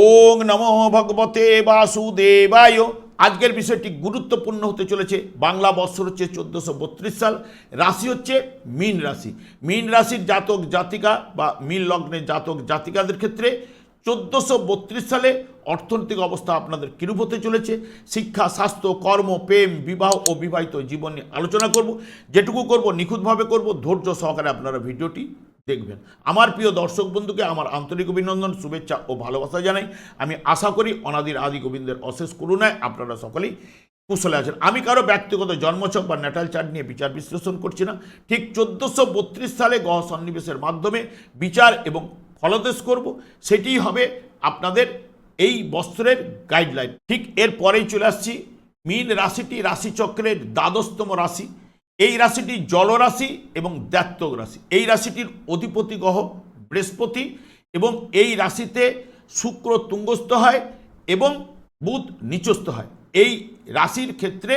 ওং নমঃ ভগবতে বাসুদেবায়। আজকের বিষয়টি গুরুত্বপূর্ণ হতে চলেছে। বাংলা বৎসর হচ্ছে চোদ্দোশো বত্রিশ সাল। রাশি হচ্ছে মীন রাশি। মীন রাশির জাতক জাতিকা বা মীন লগ্নের জাতক জাতিকাদের ক্ষেত্রে চোদ্দোশো বত্রিশ সালে অর্থনৈতিক অবস্থা আপনাদের কিরূপ হতে চলেছে? শিক্ষা, স্বাস্থ্য, কর্ম, প্রেম, বিবাহ ও বিবাহিত জীবন নিয়ে আলোচনা করব। যেটুকু করব, নিখুঁতভাবে করব। ধৈর্য সহকারে আপনারা ভিডিওটি দেখবেন। আমার প্রিয় দর্শক বন্ধুকে আমার আন্তরিক অভিনন্দন, শুভেচ্ছা ও ভালোবাসা জানাই। আমি আশা করি অনাদির আদি গোবিন্দের অশেষ করুণায় আপনারা সকলেই কুশলে আছেন। আমি কারও ব্যক্তিগত জন্মছক বা ন্যাটাল চার্ট নিয়ে বিচার বিশ্লেষণ করছি না। ঠিক চোদ্দোশো সালে গহ সন্নিবেশের মাধ্যমে বিচার এবং ফলদেশ করব। সেটিই হবে আপনাদের এই বস্ত্রের গাইডলাইন ঠিক এর পরেই চলে আসছি। মীন রাশিটি রাশিচক্রের দ্বাদশতম রাশি। এই রাশিটি জলরাশি এবং দ্যাত্তক রাশি। এই রাশিটির অধিপতি গ্রহ বৃহস্পতি এবং এই রাশিতে শুক্র তুঙ্গস্থ হয় এবং বুধ নিচস্থ হয়। এই রাশির ক্ষেত্রে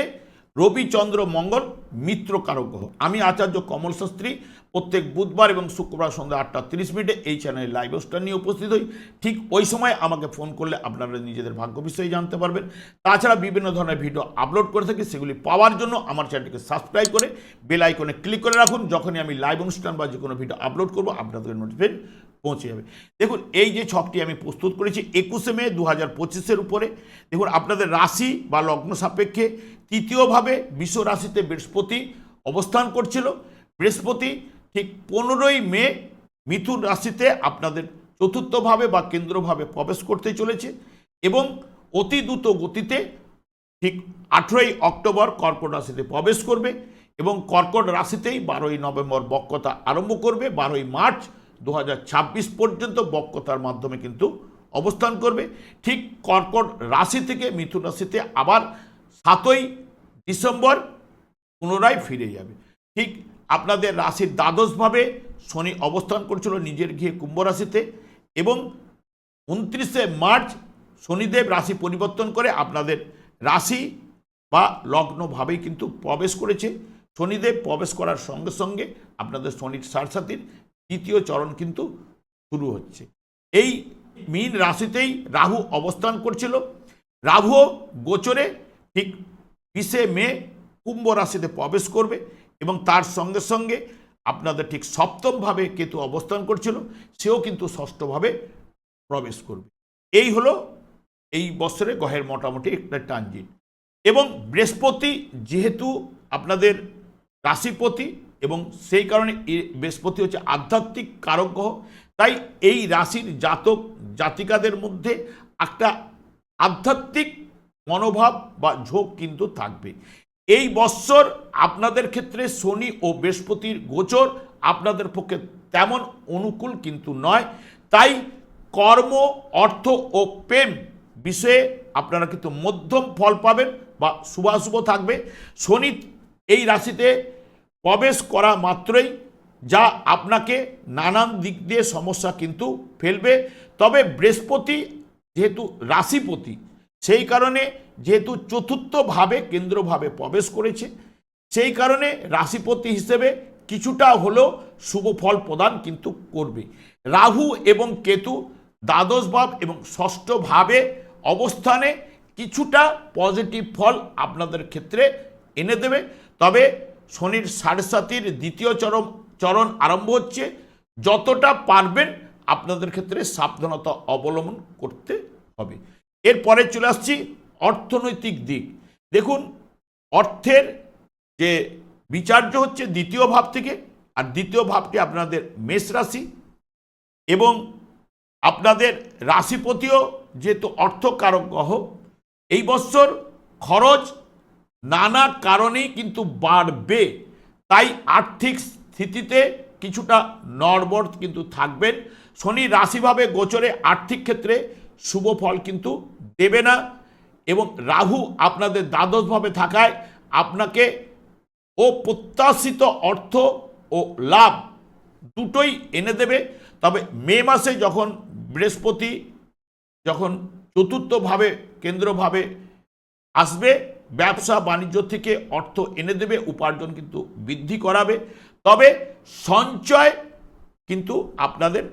রবিচন্দ্র মঙ্গল মিত্র কারক গ্রহ আমি আচার্য কমল শাস্ত্রী, প্রত্যেক বুধবার এবং শুক্রবার সন্ধ্যা আটটা তিরিশ মিনিটে এই চ্যানেলে লাইভ স্টার নিয়ে উপস্থিত হই। ঠিক ওই সময় আমাকে ফোন করলে আপনারা নিজেদের ভাগ্য বিষয়ে জানতে পারবেন। তাছাড়া বিভিন্ন ধরনের ভিডিও আপলোড করে থাকি, সেগুলি পাওয়ার জন্য আমার চ্যানেলটিকে সাবস্ক্রাইব করে বেল আইকনে ক্লিক করে রাখুন। যখনই আমি লাইভ অনুষ্ঠান বা যে কোনো ভিডিও আপলোড করব, আপনাদের নোটিফিকেশন পৌঁছে যাবে। দেখুন, এই যে ছকটি আমি প্রস্তুত করেছি একুশে মে দু হাজার পঁচিশের উপরে। দেখুন, আপনাদের রাশি বা লগ্ন সাপেক্ষে তৃতীয়ভাবে বিশ্ব রাশিতে বৃহস্পতি অবস্থান করছিল। বৃহস্পতি ঠিক পনেরোই মে মিথুন রাশিতে আপনাদের চতুর্থভাবে বা কেন্দ্রভাবে প্রবেশ করতে চলেছে এবং অতি দ্রুত গতিতে ঠিক আঠেরোই অক্টোবর কর্কট রাশিতে প্রবেশ করবে এবং কর্কট রাশিতেই বারোই নভেম্বর বক্রতা আরম্ভ করবে। বারোই মার্চ দু হাজার ছাব্বিশ পর্যন্ত বক্রতার মাধ্যমে কিন্তু অবস্থান করবে। ঠিক কর্কট রাশি থেকে মিথুন রাশিতে আবার সাতই ডিসেম্বর পুনরায় ফিরে যাবে। ঠিক আপনাদের রাশির দ্বাদশভাবে শনি অবস্থান করছিল নিজের গৃহে কুম্ভ রাশিতে এবং উনত্রিশে মার্চ শনিদেব রাশি পরিবর্তন করে আপনাদের রাশি বা লগ্নভাবেই কিন্তু প্রবেশ করেছে। শনিদেব প্রবেশ করার সঙ্গে সঙ্গে আপনাদের শনির সারসাতির দ্বিতীয় চরণ কিন্তু শুরু হচ্ছে। এই মীন রাশিতেই রাহু অবস্থান করছিল। রাহু গোচরে ঠিক বিশে মে কুম্ভ রাশিতে প্রবেশ করবে এবং তার সঙ্গে সঙ্গে আপনাদের ঠিক সপ্তমভাবে কেতু অবস্থান করছিল, সেও কিন্তু ষষ্ঠভাবে প্রবেশ করবে। এই হলো এই বছরে গ্রহের মোটামুটি একটা ট্রানজিট। এবং বৃহস্পতি যেহেতু আপনাদের রাশিপতি এবং সেই কারণে বৃহস্পতি হচ্ছে আধ্যাত্মিক কারক গ্রহ, তাই এই রাশির জাতক জাতিকাদের মধ্যে একটা আধ্যাত্মিক মনোভাব বা ঝোঁক কিন্তু থাকবে। এই বৎসর আপনাদের ক্ষেত্রে শনি ও বৃহস্পতির গোচর আপনাদের পক্ষে তেমন অনুকূল কিন্তু নয়। তাই কর্ম, অর্থ ও প্রেম বিষয়ে আপনারা কিন্তু মধ্যম ফল পাবেন বা শুভাশুভ থাকবে। শনি এই রাশিতে প্রবেশ করা মাত্রই যা আপনাকে নানান দিক দিয়ে সমস্যা কিন্তু ফেলবে। তবে বৃহস্পতি যেহেতু রাশিপতি সেই কারণে যেহেতু চতুর্থভাবে, কেন্দ্রভাবে প্রবেশ করেছে, সেই কারণে রাশিপতি হিসেবে কিছুটা হলেও শুভ ফল প্রদান কিন্তু করবে। রাহু এবং কেতু দ্বাদশ ভাব এবং ষষ্ঠভাবে অবস্থানে কিছুটা পজিটিভ ফল আপনাদের ক্ষেত্রে এনে দেবে। তবে শনির সাড়ে দ্বিতীয় চরম, চরণ আরম্ভ হচ্ছে। যতটা পারবেন আপনাদের ক্ষেত্রে সাবধানতা অবলম্বন করতে হবে। এরপরে চলে আসছি অর্থনৈতিক দিক। দেখুন, অর্থের যে বিচার্য হচ্ছে দ্বিতীয় ভাব থেকে, আর দ্বিতীয় ভাবটি আপনাদের মেষ রাশি এবং আপনাদের রাশিপতিও যেহেতু অর্থকারক গ্রহ, এই বছর খরচ নানা কারণেই কিন্তু বাড়বে। তাই আর্থিক স্থিতিতে কিছুটা নড়বড় কিন্তু থাকবেন। শনি রাশিভাবে গোচরে আর্থিক ক্ষেত্রে শুভ ফল কিন্তু দেবে না এবং রাহু আপনাদের দ্বাদশভাবে থাকায় আপনাকে ও প্রত্যাশিত অর্থ ও লাভ দুটোই এনে দেবে। তবে মে মাসে যখন বৃহস্পতি, যখন চতুর্থভাবে, কেন্দ্রভাবে আসবে, ব্যবসা বাণিজ্য থেকে অর্থ এনে দেবে, উপার্জন কিন্তু বৃদ্ধি করাবে। তবে সঞ্চয় কিন্তু আপনাদের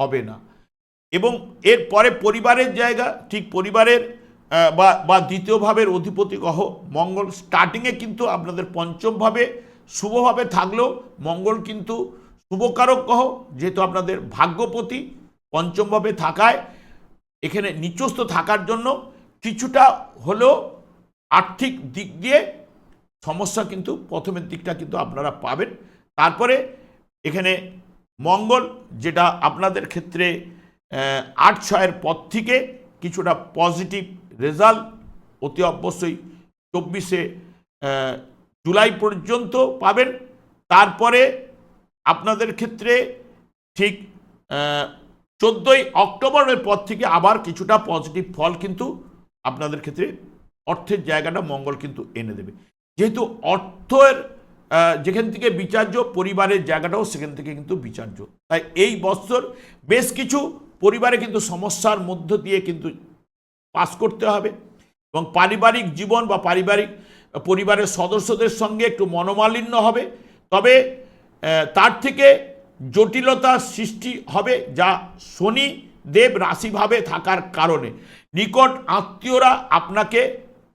হবে না। এবং এর পরে পরিবারের জায়গা, ঠিক পরিবারের বা বা দ্বিতীয় ভাবের অধিপতি গ্রহ মঙ্গল স্টার্টিংয়ে কিন্তু আপনাদের পঞ্চমভাবে শুভভাবে থাকলেও মঙ্গল কিন্তু শুভকারক গ্রহ, যেহেতু আপনাদের ভাগ্যপতি পঞ্চমভাবে থাকায় এখানে নিচস্থ থাকার জন্য কিছুটা হলেও আর্থিক দিক দিয়ে সমস্যা কিন্তু প্রথমের দিকটা কিন্তু আপনারা পাবেন। তারপরে এখানে মঙ্গল, যেটা আপনাদের ক্ষেত্রে আট ছয়ের পর থেকে কিছুটা পজিটিভ রেজাল্ট অতি অবশ্যই চব্বিশে জুলাই পর্যন্ত পাবেন। তারপরে আপনাদের ক্ষেত্রে ঠিক চোদ্দোই অক্টোবরের পর থেকে আবার কিছুটা পজিটিভ ফল কিন্তু আপনাদের ক্ষেত্রে অর্থের জায়গাটা মঙ্গল কিন্তু এনে দেবে। যেহেতু অর্থের যেখান থেকে বিচার্য, পরিবারের জায়গাটাও সেখান থেকে কিন্তু বিচার্য। তাই এই বছর বেশ কিছু পরিবারে কিন্তু সমস্যার মধ্য দিয়ে কিন্তু পাস করতে হবে এবং পারিবারিক জীবন বা পারিবারিক পরিবারের সদস্যদের সঙ্গে একটু মনোমালিন্য হবে। তবে তার থেকে জটিলতা সৃষ্টি হবে যা শনি দেব রাশিভাবে থাকার কারণে। নিকট আত্মীয়রা আপনাকে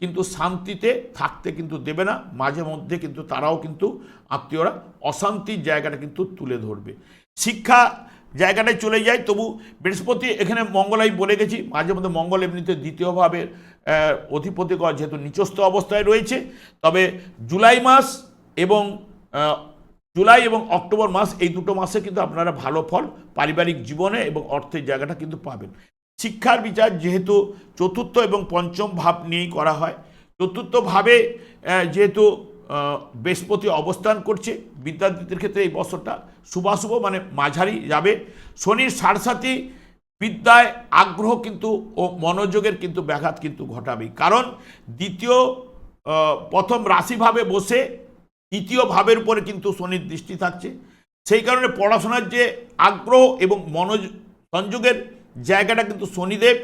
কিন্তু শান্তিতে থাকতে কিন্তু দেবে না, মাঝে মধ্যে কিন্তু তারাও কিন্তু আত্মীয়রা অশান্তির জায়গাটা কিন্তু তুলে ধরবে। শিক্ষা জায়গাটায় চলে যায় তবু বৃহস্পতি এখানে মঙ্গল আমি বলে গেছি, মাঝে মধ্যে মঙ্গল এমনিতে দ্বিতীয়ভাবে অধিপতি যেহেতু নিচস্থ অবস্থায় রয়েছে, তবে জুলাই মাস এবং জুলাই এবং অক্টোবর মাস এই দুটো মাসে কিন্তু আপনারা ভালো ফল পারিবারিক জীবনে এবং অর্থের জায়গাটা কিন্তু পাবেন। শিক্ষার বিচার যেহেতু চতুর্থ এবং পঞ্চম ভাব নিয়েই করা হয়, চতুর্থ ভাবে যেহেতু বৃহস্পতি অবস্থান করছে। বিদ্যার্থীদের ক্ষেত্রে এই বছরটা শুভাশুভ মানে মাঝারি যাবে। শনির সারসাথী বিদ্যায় আগ্রহ কিন্তু ও মনোযোগের কিন্তু ব্যাঘাত কিন্তু ঘটাবেই। কারণ দ্বিতীয় প্রথম রাশিভাবে বসে তৃতীয় ভাবের উপরে কিন্তু শনির দৃষ্টি থাকছে। সেই কারণে পড়াশোনার যে আগ্রহ এবং মনোজ, সংযোগের জায়গাটা কিন্তু শনিদেব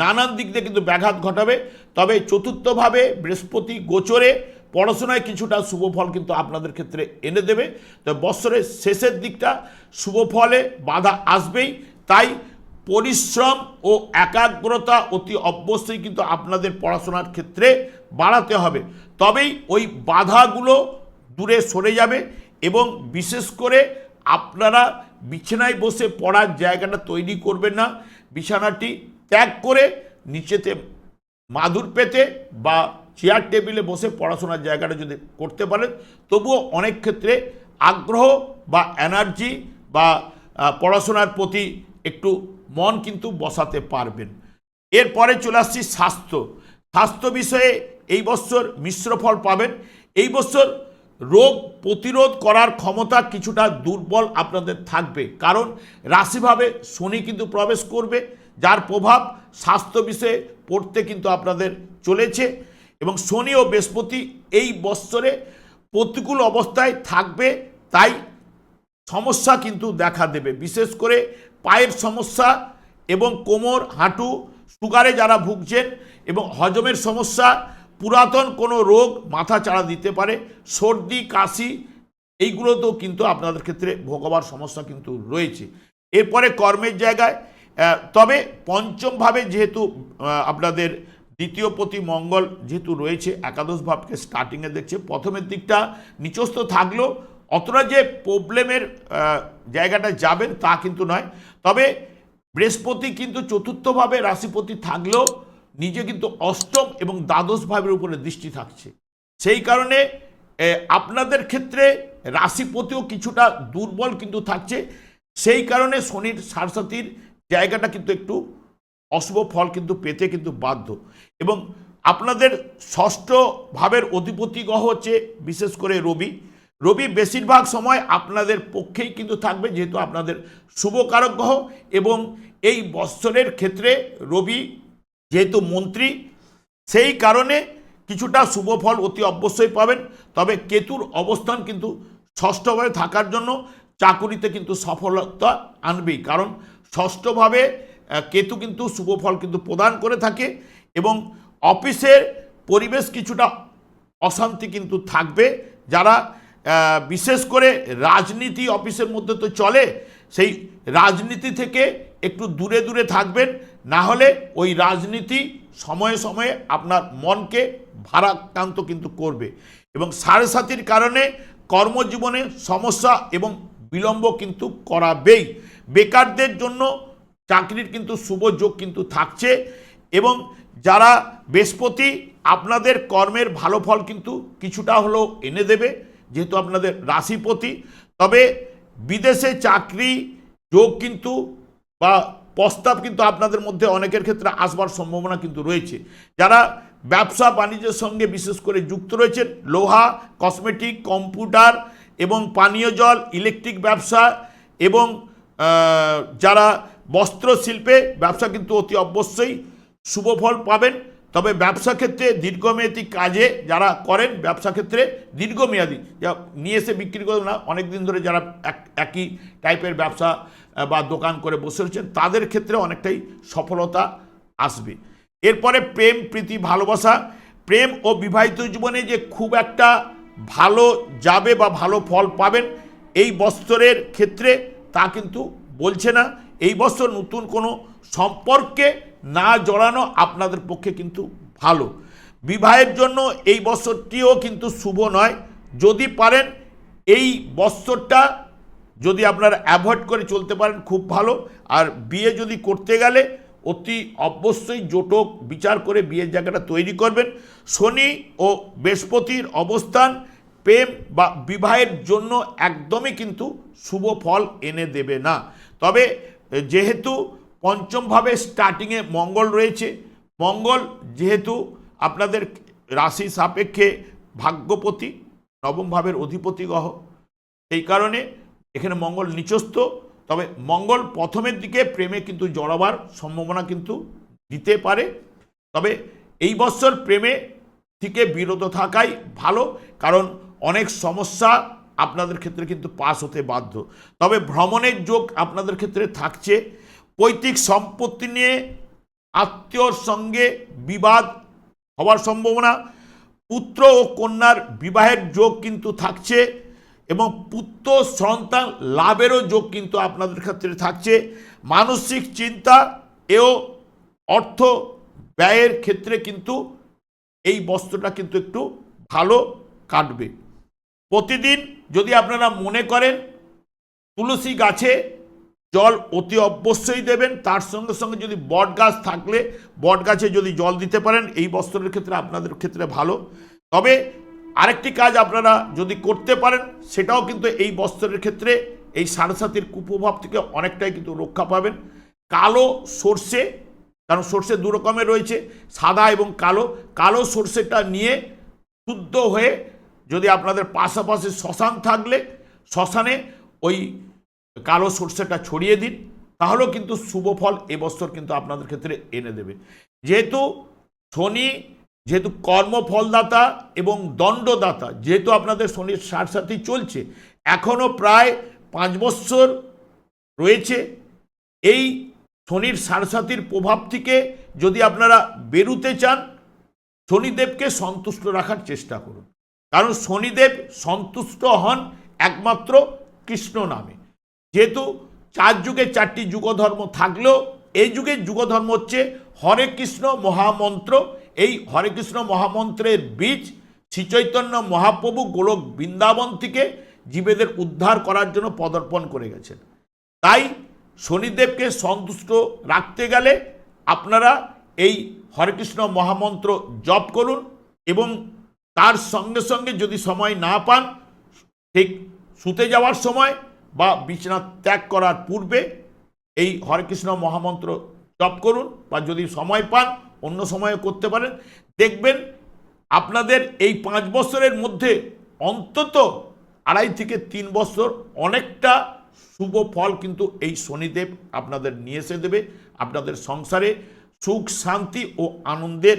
নানান দিক দিয়ে কিন্তু ব্যাঘাত ঘটাবে। তবে চতুর্থভাবে বৃহস্পতি গোচরে পড়াশোনায় কিছুটা শুভ ফল কিন্তু আপনাদের ক্ষেত্রে এনে দেবে। তো বৎসরের শেষের দিকটা শুভ ফলে বাধা আসবেই। তাই পরিশ্রম ও একাগ্রতা অতি অবশ্যই কিন্তু আপনাদের পড়াশোনার ক্ষেত্রে বাড়াতে হবে। তবেই ওই বাধাগুলো দূরে সরে যাবে এবং বিশেষ করে আপনারা বিছানায় বসে পড়ার জায়গাটা তৈরি করবেন না। বিছানাটি ত্যাগ করে নিচেতে মাদুর পেতে বা চেয়ার টেবিলে বসে পড়াশোনার জায়গাটা যদি করতে পারেন, তবুও অনেক ক্ষেত্রে আগ্রহ বা এনার্জি বা পড়াশোনার প্রতি একটু মন কিন্তু বসাতে পারবেন। এরপরে চলে আসছি স্বাস্থ্য। স্বাস্থ্য বিষয়ে এই বছর মিশ্র ফল পাবেন। এই বছর রোগ প্রতিরোধ করার ক্ষমতা কিছুটা দুর্বল আপনাদের থাকবে, কারণ রাশিভাবে শনি কিন্তু প্রবেশ করবে, যার প্রভাব স্বাস্থ্য বিষয়ে পড়তে কিন্তু আপনাদের চলেছে। এবং শনি ও বৃহস্পতি এই বৎসরে প্রতিকূল অবস্থায় থাকবে, তাই সমস্যা কিন্তু দেখা দেবে। বিশেষ করে পায়ের সমস্যা এবং কোমর, হাঁটু, সুগারে যারা ভুগছেন এবং হজমের সমস্যা, পুরাতন কোনো রোগ মাথা চাড়া দিতে পারে, সর্দি, কাশি, এইগুলোতেও কিন্তু আপনাদের ক্ষেত্রে ভোগবার সমস্যা কিন্তু রয়েছে। এরপরে কর্মের জায়গায় তবে পঞ্চমভাবে যেহেতু আপনাদের দ্বিতীয় প্রতি মঙ্গল যেহেতু রয়েছে, একাদশ ভাবকে স্টার্টিংয়ে দেখছে। প্রথমের দিকটা নিচস্থ থাকলেও অতটা যে প্রবলেমের জায়গাটা যাবেন তা কিন্তু নয়। তবে বৃহস্পতি কিন্তু চতুর্থভাবে রাশিপতি থাকলেও নিজে কিন্তু অষ্টম এবং দ্বাদশ ভাবের উপরে দৃষ্টি থাকছে। সেই কারণে আপনাদের ক্ষেত্রে রাশিপতিও কিছুটা দুর্বল কিন্তু থাকছে। সেই কারণে শনির সারসাতির জায়গাটা কিন্তু একটু অশুভ ফল কিন্তু পেতে কিন্তু বাধ্য। এবং আপনাদের ষষ্ঠ ভাবের অধিপতি গ্রহ হচ্ছে বিশেষ করে রবি। রবি বেশিরভাগ সময় আপনাদের পক্ষেই কিন্তু থাকবে, যেহেতু আপনাদের শুভকারক গ্রহ। এবং এই বৎসরের ক্ষেত্রে রবি যেহেতু মন্ত্রী, সেই কারণে কিছুটা শুভ ফল অতি অবশ্যই পাবেন। তবে কেতুর অবস্থান কিন্তু ষষ্ঠভাবে থাকার জন্য চাকুরিতে কিন্তু সফলতা আনবেই। কারণ ষষ্ঠভাবে কেতু কিন্তু শুভ ফল কিন্তু প্রদান করে থাকে এবং অফিসের পরিবেশ কিছুটা অশান্তি কিন্তু থাকবে। যারা বিশেষ করে রাজনীতি অফিসের মধ্যে তো চলে, সেই রাজনীতি থেকে একটু দূরে দূরে থাকবেন, না হলে ওই রাজনীতি সময়ে সময়ে আপনার মনকে ভারাক্রান্ত কিন্তু করবে। এবং সাড়ে সাতির কারণে কর্মজীবনে সমস্যা এবং বিলম্ব কিন্তু করাবেই। বেকারদের জন্য চাকরির কিন্তু শুভ যোগ কিন্তু থাকছে এবং যারা বৃহস্পতি, আপনাদের কর্মের ভালো ফল কিন্তু কিছুটা হলেও এনে দেবে, যেহেতু আপনাদের রাশিপতি। তবে বিদেশে চাকরি যোগ কিন্তু বা প্রস্তাব কিন্তু আপনাদের মধ্যে অনেকের ক্ষেত্রে আসবার সম্ভাবনা কিন্তু রয়েছে। যারা ব্যবসা বাণিজ্যের সঙ্গে বিশেষ করে যুক্ত রয়েছেন, লোহা, কসমেটিক, কম্পিউটার এবং পানীয় জল, ইলেকট্রিক ব্যবসা এবং যারা বস্ত্র শিল্পে ব্যবসা কিন্তু অতি অবশ্যই শুভ ফল পাবেন। তবে ব্যবসা ক্ষেত্রে দীর্ঘমেয়াদী কাজে যারা করেন, ব্যবসা ক্ষেত্রে দীর্ঘমেয়াদী যা নিয়ে এসে বিক্রি করবেন না অনেক দিন ধরে যারা এক- একই টাইপের ব্যবসা বা দোকান করে বসে রয়েছেন, তাদের ক্ষেত্রে অনেকটাই সফলতা আসবে। এরপরে প্রেম, প্রীতি, ভালোবাসা। প্রেম ও বিবাহিত জীবনে যে খুব একটা ভালো যাবে বা ভালো ফল পাবেন, এই বছরের ক্ষেত্রে তা কিন্তু বলছে না। এই বছর নতুন কোনো সম্পর্কে না জড়ানো আপনাদের পক্ষে কিন্তু ভালো। বিবাহের জন্য এই বছরটিও কিন্তু শুভ নয়। যদি পারেন, এই বছরটা যদি আপনারা অ্যাভয়েড করে চলতে পারেন, খুব ভালো। আর বিয়ে যদি করতে গেলে অতি অবশ্যই জোটক বিচার করে বিয়ের জায়গাটা তৈরি করবেন। শনি ও বৃহস্পতির অবস্থান প্রেম বা বিবাহের জন্য একদমই কিন্তু শুভ ফল এনে দেবে না। তবে যেহেতু পঞ্চমভাবে স্টার্টিংয়ে মঙ্গল রয়েছে, মঙ্গল যেহেতু আপনাদের রাশি সাপেক্ষে ভাগ্যপতি নবম ভাবের অধিপতি গ্রহ। এই কারণে এখানে মঙ্গল নিচস্থ, তবে মঙ্গল প্রথমের দিকে প্রেমে কিন্তু জড়াবার সম্ভাবনা কিন্তু দিতে পারে। তবে এই বছর প্রেমে থেকে বিরত থাকাই ভালো, কারণ অনেক সমস্যা আপনাদের ক্ষেত্রে কিন্তু পাস হতে বাধ্য। তবে ভ্রমণের যোগ আপনাদের ক্ষেত্রে থাকছে। পৈতৃক সম্পত্তি নিয়ে আত্মীয়র সঙ্গে বিবাদ হওয়ার সম্ভাবনা। পুত্র ও কন্যার বিবাহের যোগ কিন্তু থাকছে এবং পুত্র সন্তান লাভেরও যোগ কিন্তু আপনাদের ক্ষেত্রে থাকছে। মানসিক চিন্তা এও অর্থ ব্যয়ের ক্ষেত্রে কিন্তু এই বস্ত্রটা কিন্তু একটু ভালো কাটবে। প্রতিদিন যদি আপনারা মনে করেন তুলসী গাছে জল অতি অবশ্যই দেবেন, তার সঙ্গে সঙ্গে যদি বট গাছ থাকলে বট গাছে যদি জল দিতে পারেন, এই বস্ত্রের ক্ষেত্রে আপনাদের ক্ষেত্রে ভালো। তবে আরেকটি কাজ আপনারা যদি করতে পারেন, সেটাও কিন্তু এই বস্ত্রের ক্ষেত্রে এই সাড়ে সাতির কুপ্রভাব থেকে অনেকটাই কিন্তু রক্ষা পাবেন। কালো সর্ষে, কারণ সর্ষে দু রকমের রয়েছে, সাদা এবং কালো। কালো সর্ষেটা নিয়ে শুদ্ধ হয়ে যদি আপনাদের পাশাপাশি শ্মশান থাকলে, শ্মশানে ওই কালো সর্ষেটা ছড়িয়ে দিন, তাহলেও কিন্তু শুভ ফল এবছর কিন্তু আপনাদের ক্ষেত্রে এনে দেবে। যেহেতু শনি, যেহেতু কর্মফলদাতা এবং দণ্ডদাতা, যেহেতু আপনাদের শনির সাথেই চলছে এখনও প্রায় পাঁচ বৎসর রয়েছে, এই শনির সারসাতির প্রভাব থেকে যদি আপনারা বেরুতে চান, শনিদেবকে সন্তুষ্ট রাখার চেষ্টা করুন। কারণ শনিদেব সন্তুষ্ট হন একমাত্র কৃষ্ণ নামে। যেহেতু চার যুগে চারটি যুগধর্ম থাকলেও এই যুগের যুগধর্ম হচ্ছে হরে কৃষ্ণ মহামন্ত্র। এই হরে কৃষ্ণ মহামন্ত্রের বীজ শ্রীচৈতন্য মহাপ্রভু গোলক বৃন্দাবন থেকে জীবেদের উদ্ধার করার জন্য পদর্পণ করে গেছেন। তাই শনিদেবকে সন্তুষ্ট রাখতে গেলে আপনারা এই হরেকৃষ্ণ মহামন্ত্র জপ করুন এবং তার সঙ্গে সঙ্গে যদি সময় না পান, ঠিক শুতে যাওয়ার সময় বা বিছানা ত্যাগ করার পূর্বে এই হরেকৃষ্ণ মহামন্ত্র জপ করুন বা যদি সময় পান, অন্য সময়ে করতে পারেন। দেখবেন আপনাদের এই পাঁচ বছরের মধ্যে অন্তত আড়াই থেকে তিন বছর অনেকটা শুভ ফল কিন্তু এই শনিদেব আপনাদের নিয়ে এসে দেবে। আপনাদের সংসারে সুখ, শান্তি ও আনন্দের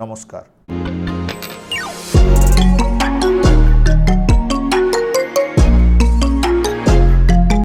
নমস্কার